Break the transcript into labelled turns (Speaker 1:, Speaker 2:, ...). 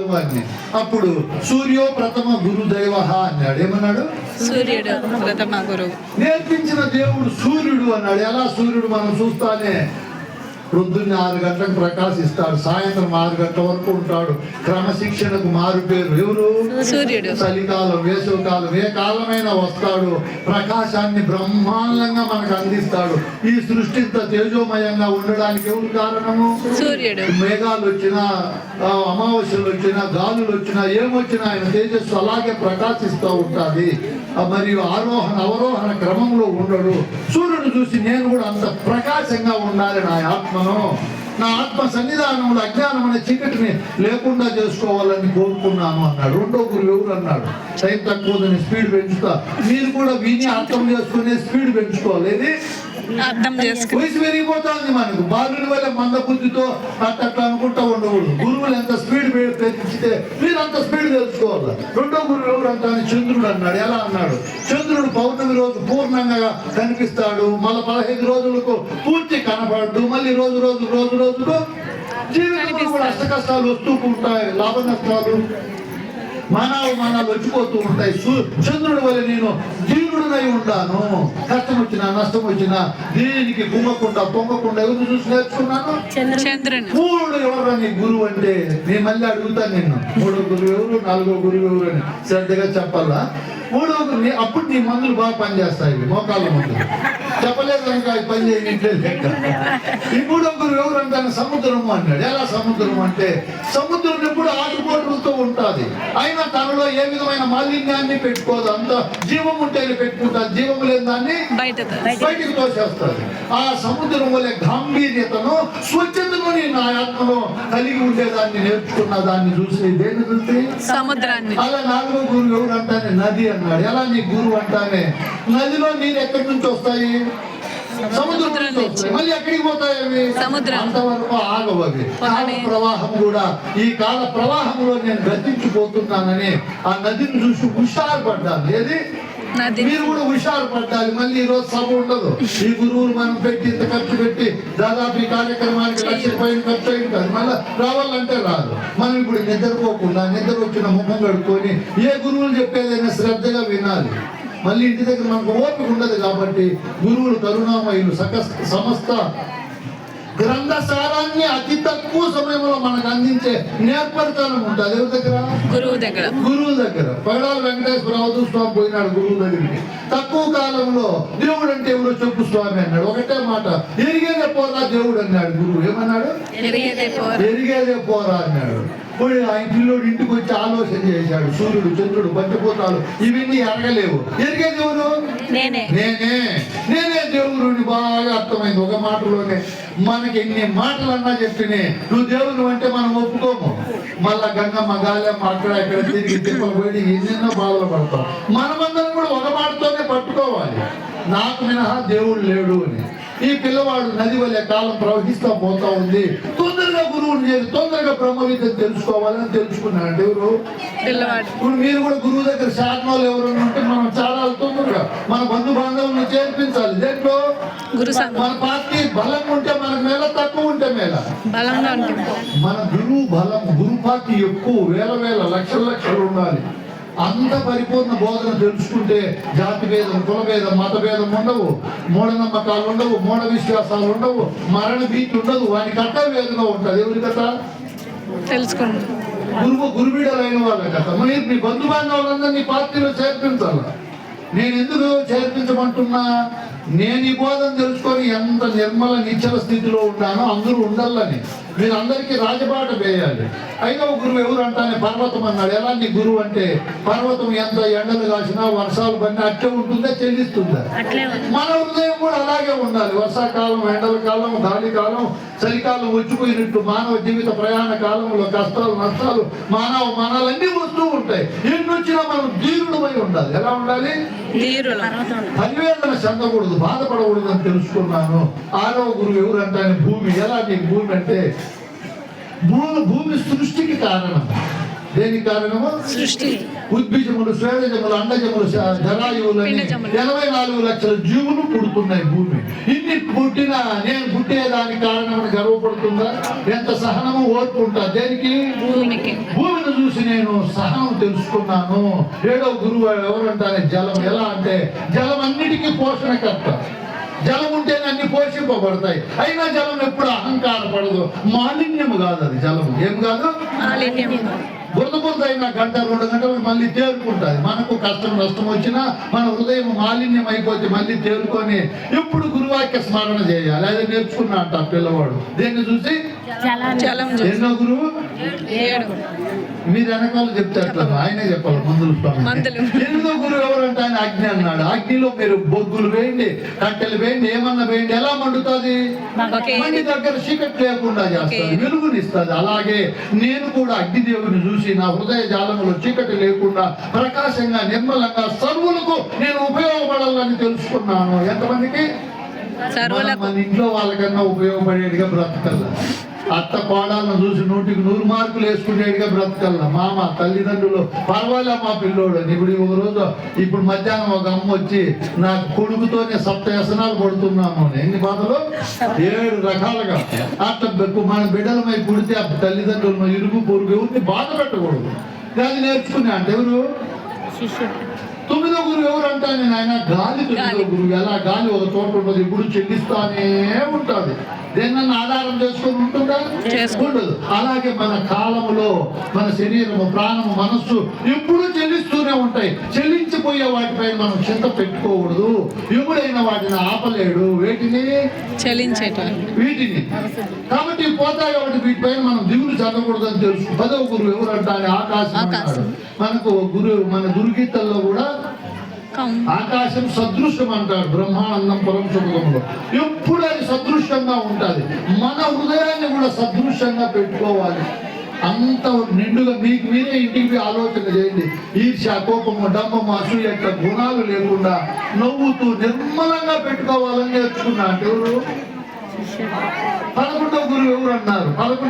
Speaker 1: వాడిని అప్పుడు సూర్యో ప్రథమ గురు దైవ అన్నాడు. ఏమన్నాడు?
Speaker 2: సూర్యుడు ప్రథమ గురువు.
Speaker 1: నేర్పించిన దేవుడు సూర్యుడు అన్నాడు. ఎలా సూర్యుడు మనం చూస్తానే? ప్రొద్దున్న ఆరు గంటలకు ప్రకాశిస్తాడు సాయంత్రం ఆరు గంటల వరకు ఉంటాడు. క్రమశిక్షణకు మారు పేరు ఎవరు?
Speaker 2: సూర్యుడు.
Speaker 1: చలికాలం వేసవికాలం ఏ కాలమైనా వస్తాడు. ప్రకాశాన్ని బ్రహ్మాండంగా మనకు అందిస్తాడు. ఈ సృష్టి ఇంత తేజోమయంగా ఉండడానికి ఎవరు కారణము?
Speaker 2: సూర్యుడు.
Speaker 1: మేఘాలు వచ్చినా అమావాస్యలు వచ్చినా గాలులు వచ్చినా ఏమొచ్చినా ఆయన తేజస్సు అలాగే ప్రకాశిస్తూ ఉంటుంది. మరియు ఆరోహణ అవరోహణ క్రమంలో ఉండడు. సూర్యుడు చూసి నేను కూడా అంత ప్రకాశంగా ఉండాలి నా ఆత్మను. నా ఆత్మ సన్నిధానంలో అజ్ఞానం అనే చీకటిని లేకుండా చేసుకోవాలని కోరుకున్నాను అన్నాడు. రెండో గురు ఎవరు అన్నాడు? టైం తక్కువ స్పీడ్ పెంచుతా. మీరు కూడా విని అర్థం చేసుకునే స్పీడ్ పెంచుకోవాలి. ఇది
Speaker 2: అర్థం చేసుకుని.
Speaker 1: పెరిగిపోతుంది మనకు. బాలుని వల్ల మంద బుద్ధితో అట్ట అట్లా అనుకుంటా ఉండకూడదు. గురువులు ఎంత స్పీడ్ పెంచితే మీరు అంత స్పీడ్ తెలుసుకోవాలి. రెండో గురువు ఎవరు అంటాను చంద్రుడు అన్నాడు. ఎలా అన్నాడు? చంద్రుడు పౌర్ణమి రోజు పూర్ణంగా కనిపిస్తాడు. మళ్ళీ పదహైదు రోజులకు పూర్తి కనపడదు మళ్ళీ రోజు రోజు రోజు రోజుకు జీవితంలో కూడా అష్ట కష్టాలు వస్తూ ఉంటాయి. లాభ నష్టాలు మానవ మానాలు వచ్చిపోతూ ఉంటాయి. చంద్రుడి వల్ల నేను దీనుడినై ఉంటాను కష్టం వచ్చినా నష్టం వచ్చినా దీనికి కుంగకుండా పొంగకుండా ఎవరు చూసి నేర్చుకున్నాను? మూడు ఎవరు నీ గురువు అంటే నేను మళ్ళీ అడుగుతాను నిన్ను. మూడో గురువు ఎవరు నాలుగో గురువు ఎవరు అని శ్రద్ధగా చెప్పాలా? మూడో గురువు అప్పుడు నీ మందులు బాగా పనిచేస్తాయి మోకాళ్ళ మందులు. చెప్పలేదు కనుక పని చేయట్లేదు లెక్క. ఈ మూడో గురువు ఎవరు అంటాను సముద్రము అన్నాడు. ఎలా సముద్రం అంటే సముద్రం ఎప్పుడు ఆటుపోటులతో ఉంటుంది. అయినా తనలో ఏ విధమైన మాలిన్యాన్ని పెట్టుకోదు. అంత జీవం ఉంటేనే పెట్టుకుంటారు. జీవం లేని దాన్ని
Speaker 2: బయట
Speaker 1: బయటికి తోసేస్తుంది ఆ సముద్రం వల్ల గాంభీర్యతను స్వచ్ఛతను నా ఆత్మలో కలిగి ఉండేదాన్ని నేర్చుకున్న దాన్ని చూసి దేన్ని చూసి?
Speaker 2: సముద్రాన్ని.
Speaker 1: అలా నాలుగో గురువు ఎవరు అంటానే? నది అన్నాడు. ఎలా నీ గురువు అంటానే? నదిలో నీరు ఎక్కడి నుంచి వస్తాయి? సముద్రం మళ్ళీ ఎక్కడికి పోతాయి అవి?
Speaker 2: సముద్రం.
Speaker 1: అంతవరకు ఆగవు అవి. కాల
Speaker 2: పొలానే.
Speaker 1: ప్రవాహం కూడా. ఈ కాల ప్రవాహంలో నేను గతించిపోతున్నానని ఆ నదిని చూసి హుషారు పడ్డాను ఏది? మీరు కూడా హుషారు పడ్డాలి మళ్ళీ ఈ రోజు సభ ఉండదు. ఈ గురువులు మనం పెట్టి ఇంత ఖర్చు పెట్టి దాదాపు ఈ కార్యక్రమానికి లక్ష పైన ఖర్చు అయింది కాదు మళ్ళీ రావాలంటే రాదు. మనం ఇప్పుడు నిద్రపోకుండా నిద్ర వచ్చిన ముఖం కడుక్కొని ఏ గురువులు చెప్పేదైనా శ్రద్ధగా వినాలి. మళ్ళీ ఇంటి దగ్గర మనకు ఓపిక ఉండదు కాబట్టి గురువులు కరుణామయులు సక సమస్త గ్రంథసారాన్ని అతి తక్కువ సమయంలో మనకు అందించే నేర్పరితనం ఉంటుంది. ఎవరి దగ్గర?
Speaker 2: గురువు దగ్గర.
Speaker 1: గురువు దగ్గర. పగడాల వెంకటేశ్వర అవధూత స్వామి పోయినాడు గురువు దగ్గరికి. తక్కువ కాలంలో దేవుడు అంటే ఎవరో చెప్పు స్వామి అన్నాడు. ఒకటే మాట ఎరిగేదే పోరా దేవుడు అన్నాడు గురువు. ఏమన్నాడు?
Speaker 2: ఎరిగేదే పోరా
Speaker 1: అన్నాడు. పోయి ఆ ఇంటిలో ఇంటికి వచ్చి ఆలోచన చేశాడు. సూర్యుడు చంద్రుడు పంచభూతాలు ఇవన్నీ ఎరగలేవు. ఎరిగేది ఎవరు
Speaker 2: నేనే.
Speaker 1: నేనే. నేనే దేవుడిని బాగా అర్థమైంది. ఒక మాటలోనే మనకి ఎన్ని మాటలన్నా చెప్పినే నువ్వు దేవుడు అంటే మనం ఒప్పుకోము. మళ్ళా గంగమ్మ గాలమ్మ అక్కడ ఇక్కడ తిరిగి తిప్పలు పోయి ఎన్నెన్నో బాధలు పడతాం. మనమందరం కూడా ఒక మాటతోనే పట్టుకోవాలి. నాకు మినహా దేవుడు లేడు అని. ఈ పిల్లవాడు నది వల్లే కాలం ప్రవహిస్తూ పోతా ఉంది. తొందరగా గురువుని చేరి తొందరగా బ్రహ్మ విద్య తెలుసుకోవాలని తెలుసుకున్నాడు ఎవరు? ఇప్పుడు మీరు కూడా గురువు దగ్గర శాఖలు ఎవరు ఉంటే మనం చాలా తొందరగా మన బంధు బాంధవులను చేర్పించాలి. దేంట్లో? మన పార్టీ బలం ఉంటే మనకు మేల తక్కువ ఉంటే
Speaker 2: ఉంటుంది.
Speaker 1: మన గురువు బలం గురు పార్టీ ఎక్కువ వేల వేల లక్షల లక్షలు ఉండాలి. అంత పరిపూర్ణ బోధన తెలుసుకుంటే జాతి భేదం కుల భేదం మత భేదం ఉండవు. మూఢనమ్మకాలు ఉండవు మూఢ విశ్వాసాలు ఉండవు మరణ భీతి ఉండదు వాని కట్ట వేదన ఉంటుంది. ఎవరి కథ
Speaker 2: తెలుసుకుంటాం.
Speaker 1: గురువు గురుబిడలైన వాళ్ళ కథ మీరు మీ బంధు బాంధవులందరినీ పార్టీలో చేర్పించాల? నేను ఎందుకు చేర్పించమంటున్నా? నేను ఈ బోధన తెలుసుకొని ఎంత నిర్మల నిశ్చల స్థితిలో ఉన్నానో అందరూ ఉండాలని మీరు అందరికీ రాజబాట వేయాలి. ఐదవ గురువు ఎవరు అంటానే పర్వతం అన్నాడు. ఎలాంటి గురువు అంటే పర్వతం ఎంత ఎండలు కాసినా వర్షాలు పడినా అట్టే ఉంటుందా చెల్లిస్తుందా? మన హృదయం కూడా అలాగే ఉండాలి. వర్షాకాలం ఎండల కాలం గాలి కాలం చలికాలం వచ్చిపోయినట్టు మానవ జీవిత ప్రయాణ కాలంలో కష్టాలు నష్టాలు మానవ మనాలన్నీ వస్తూ ఉంటాయి. ఎన్ని వచ్చినా మనం ధీరుడమై ఉండాలి. ఎలా ఉండాలి? పరివేదన చెందకూడదు బాధపడకూడదు అని తెలుసుకున్నాను. ఆరవ గురువు ఎవరు అంటానే భూమి. ఎలాంటి భూమి అంటే భూమి భూమి సృష్టికి కారణం. దేనికి కారణము?
Speaker 2: సృష్టి
Speaker 1: ఉద్బీజములు స్వేదజములు అండజములు జరాయువులని
Speaker 2: పిండజములు.
Speaker 1: ఎనభై నాలుగు లక్షల జీవులు పుడుతున్నాయి భూమి. ఇన్ని పుట్టినా నేను పుట్టేదానికి కారణమని గర్వపడుతుందా? ఎంత సహనము ఓర్పు ఉంటా దేనికి? భూమిని చూసి నేను సహనం తెలుసుకున్నాను. ఏడో గురువు ఎవరంటారే జలం ఎలా అంటే జలం అన్నిటికీ పోషణకర్త. జలం అన్ని పోషింపబడతాయి. అయినా జలం ఎప్పుడు అహంకారపడదు మాలిన్యము కాదు అది జలం. ఏం కాదు? బురద బురద అయిన గంట రెండు గంటలు మళ్ళీ తేరుకుంటుంది మనకు కష్టం నష్టం వచ్చినా మన హృదయం మాలిన్యం అయిపోతే మళ్ళీ తేరుకొని ఎప్పుడు గురువాక్య స్మరణ చేయాలి. అది నేర్చుకున్నా అంట పిల్లవాడు. దేన్ని చూసి? ఎన్నో గురువు?
Speaker 2: ఏడు.
Speaker 1: మీరు వెనకాల చెప్తే అట్లా ఆయనే చెప్పాలి మందులు. ఎనిమిదో గురువు ఎవరంటే ఆయన అగ్ని అన్నాడు? అగ్నిలో మీరు బొగ్గులు వేయండి కట్టెలు వేయండి ఏమన్నా వేయండి ఎలా మండుతుంది. మండి దగ్గర చీకటి లేకుండా చేస్తుంది వెలుగునిస్తుంది. అలాగే నేను కూడా అగ్నిదేవుని చూసి నా హృదయ జాలంలో చీకటి లేకుండా ప్రకాశంగా నిర్మలంగా సర్వులకు నేను ఉపయోగపడాలని తెలుసుకున్నాను. ఎంతమందికి? మన ఇంట్లో వాళ్ళకన్నా ఉపయోగపడేట్టుగా బ్రతకల్లా. అత్త కోడాలను చూసి నూటికి నూరు మార్కులు వేసుకునేట్టుగా బ్రతకల్లా మామ తల్లిదండ్రులు పర్వాలే మా పిల్లోడు ఇప్పుడు ఒక రోజు ఇప్పుడు మధ్యాహ్నం ఒక అమ్మ వచ్చి నా కొడుకుతోనే సప్త వ్యసనాలు కొడుతున్నాము ఎన్ని బాధలు? ఏడు రకాలుగా. అట్లా మన బిడ్డలమై పుడితే ఆ తల్లిదండ్రులు ఇరుగు పొరుగు ఎవరిని బాధ పెట్టకూడదు. అది నేర్చుకున్నా అంటే ఎవరు? తొమ్మిదో గురువు ఎవరు అంటే ఆయన గాలి తొమ్మిదో గురువు. ఎలా? గాలి ఒక చోట ఉండదు ఇప్పుడు చెల్లిస్తానే ఉంటుంది దేన్నన్నా ఆధారం చేసుకొని ఉంటుందా? ఉండదు. అలాగే మన కాలములో మన శరీరము ప్రాణము మనస్సు ఎప్పుడూ చెల్లిస్తూనే ఉంటాయి. చెల్లించిపోయే వాటిపై మనం చింత పెట్టుకోకూడదు. ఎప్పుడైనా వాటిని ఆపలేడు. వేటిని వీటిని. కాబట్టి పోతాయి కాబట్టి వీటిపైన మనం దిగులు చెందకూడదు అని తెలుసు పదవ గురువు ఎవరు అంటే ఆకాశం. మనకు గురు మన దుర్గీతల్లో కూడా ఆకాశం సదృశ్యం అంటాడు బ్రహ్మానందం పరం సుఖంలో ఎప్పుడు అది సదృశ్యంగా ఉంటుంది. మన హృదయాన్ని కూడా సదృశ్యంగా పెట్టుకోవాలి. అంత నిండుగా మీకు మీరే ఇంటికి ఆలోచన చేయండి. ఈర్ష్య కోపము డమ్మము అసూయ యొక్క గుణాలు లేకుండా నవ్వుతూ నిర్మలంగా పెట్టుకోవాలని నేర్చుకున్నా అంటే ఎవరు పదకొండవ గురువు ఎవరు అన్నారు? పదకొండు